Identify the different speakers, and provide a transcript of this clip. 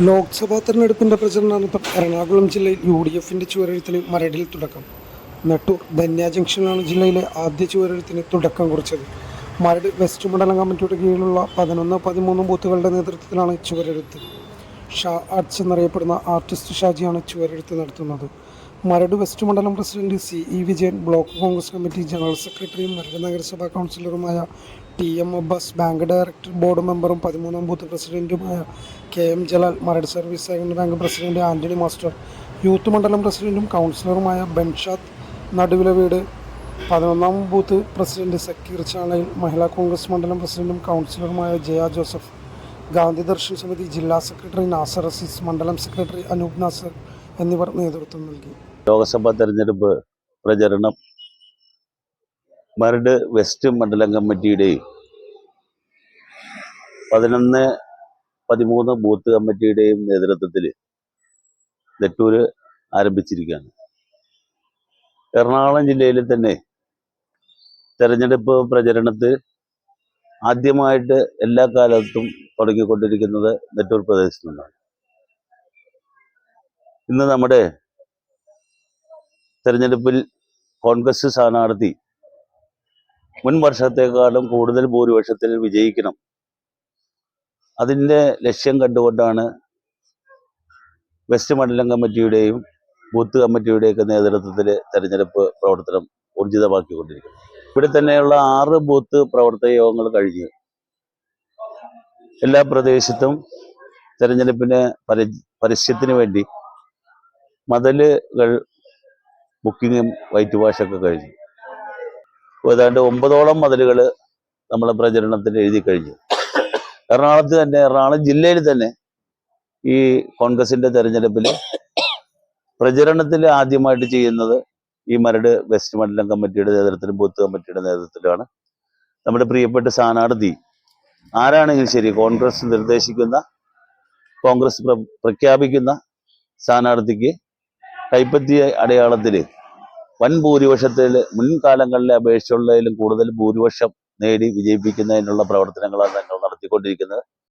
Speaker 1: ലോക്സഭാ തെരഞ്ഞെടുപ്പിന്റെ പ്രചരണാർത്ഥം എറണാകുളം ജില്ലയിൽ യു ഡി എഫിന്റെ ചുവരെഴുത്തിന് മരടിൽ തുടക്കം. നെട്ടൂർ ധന്യ ജംഗ്ഷനാണ് ജില്ലയിലെ ആദ്യ ചുവരെഴുത്തിന് തുടക്കം കുറിച്ചത്. മരട് വെസ്റ്റ് മണ്ഡലം കമ്മിറ്റിയുടെ കീഴിലുള്ള പതിനൊന്ന് പതിമൂന്ന് ബൂത്തുകളുടെ നേതൃത്വത്തിലാണ് ചുവരെഴുത്ത്. ഷാ ആർട്സ് എന്നറിയപ്പെടുന്ന ആർട്ടിസ്റ്റ് ഷാജിയാണ് ചുവരെഴുത്ത് നടത്തുന്നത്. മരട് വെസ്റ്റ് മണ്ഡലം president C. E. Vijayan block Congress committee general സെക്രട്ടറിയും മരട് നഗരസഭാ കൗൺസിലറുമായ T. M. Abbas bank director board മെമ്പറും പതിമൂന്നാം ബൂത്ത് പ്രസിഡന്റുമായ K. M. Jalal Maradu service സഹകരണ bank president Antony master youth മണ്ഡലം പ്രസിഡന്റും കൗൺസിലറുമായ ബൻഷാദ് നടുവില വീട് പതിനൊന്നാം ബൂത്ത് പ്രസിഡന്റ് സക്കീർ ചാണയിൽ മഹിളാ കോൺഗ്രസ് മണ്ഡലം പ്രസിഡന്റും കൗൺസിലറുമായ ജയ ജോസഫ്. ഗാന്ധി ദർശൻ സമിതി ജില്ലാ സെക്രട്ടറി നാസർ അസീസ് മണ്ഡലം സെക്രട്ടറി അനൂപ് നാസർ എന്നിവർ നേതൃത്വം നൽകി.
Speaker 2: ലോക്സഭാ തെരഞ്ഞെടുപ്പ് പ്രചരണം മരട് വെസ്റ്റ് മണ്ഡലം കമ്മിറ്റിയുടെയും പതിനൊന്ന് പതിമൂന്ന് ബൂത്ത് കമ്മിറ്റിയുടെയും നേതൃത്വത്തിൽ നെട്ടൂര് ആരംഭിച്ചിരിക്കുകയാണ്. എറണാകുളം ജില്ലയിൽ തന്നെ തെരഞ്ഞെടുപ്പ് പ്രചരണത്തിൽ ആദ്യമായിട്ട് എല്ലാ കാലത്തും തുടങ്ങിക്കൊണ്ടിരിക്കുന്നത് നെട്ടൂർ പ്രദേശത്തു നിന്നാണ് ഇന്ന് നമ്മുടെ തെരഞ്ഞെടുപ്പിൽ കോൺഗ്രസ് സ്ഥാനാർത്ഥി മുൻ വർഷത്തെക്കാളും കൂടുതൽ ഭൂരിപക്ഷത്തിൽ വിജയിക്കണം. അതിന്റെ ലക്ഷ്യം കണ്ടുകൊണ്ടാണ് വെസ്റ്റ് മണ്ഡലം കമ്മിറ്റിയുടെയും ബൂത്ത് കമ്മിറ്റിയുടെയൊക്കെ നേതൃത്വത്തിൽ തെരഞ്ഞെടുപ്പ് പ്രവർത്തനം ഊർജിതമാക്കിക്കൊണ്ടിരിക്കുന്നത്. ഇവിടെ തന്നെയുള്ള ആറ് ബൂത്ത് പ്രവർത്തക യോഗങ്ങൾ കഴിഞ്ഞു. എല്ലാ പ്രദേശത്തും തെരഞ്ഞെടുപ്പിന് പരി പരസ്യത്തിന് വേണ്ടി മതലുകൾ ബുക്കിങ്ങും വൈറ്റ് വാഷൊക്കെ കഴിഞ്ഞു. ഏതാണ്ട് ഒമ്പതോളം മതിലുകൾ നമ്മൾ പ്രചരണത്തിന് എഴുതി കഴിഞ്ഞു. എറണാകുളത്ത് തന്നെ എറണാകുളം ജില്ലയിൽ തന്നെ ഈ കോൺഗ്രസിന്റെ തെരഞ്ഞെടുപ്പിൽ പ്രചരണത്തിൽ ആദ്യമായിട്ട് ചെയ്യുന്നത് ഈ മരട് വെസ്റ്റ് മണ്ഡലം കമ്മിറ്റിയുടെ നേതൃത്വത്തിലും ബൂത്ത് കമ്മിറ്റിയുടെ നേതൃത്വത്തിലുമാണ്. നമ്മുടെ പ്രിയപ്പെട്ട സ്ഥാനാർത്ഥി ആരാണെങ്കിലും ശരി കോൺഗ്രസ് നിർദ്ദേശിക്കുന്ന കോൺഗ്രസ് പ്ര- പ്രഖ്യാപിക്കുന്ന സ്ഥാനാർത്ഥിക്ക് കൈപ്പറ്റിയ അടയാളത്തിൽ വൻ ഭൂരിപക്ഷത്തിൽ മുൻകാലങ്ങളിലെ അപേക്ഷിച്ചുള്ളതിലും കൂടുതൽ ഭൂരിപക്ഷം നേടി വിജയിപ്പിക്കുന്നതിനുള്ള പ്രവർത്തനങ്ങളാണ് ഞങ്ങൾ നടത്തിക്കൊണ്ടിരിക്കുന്നത്.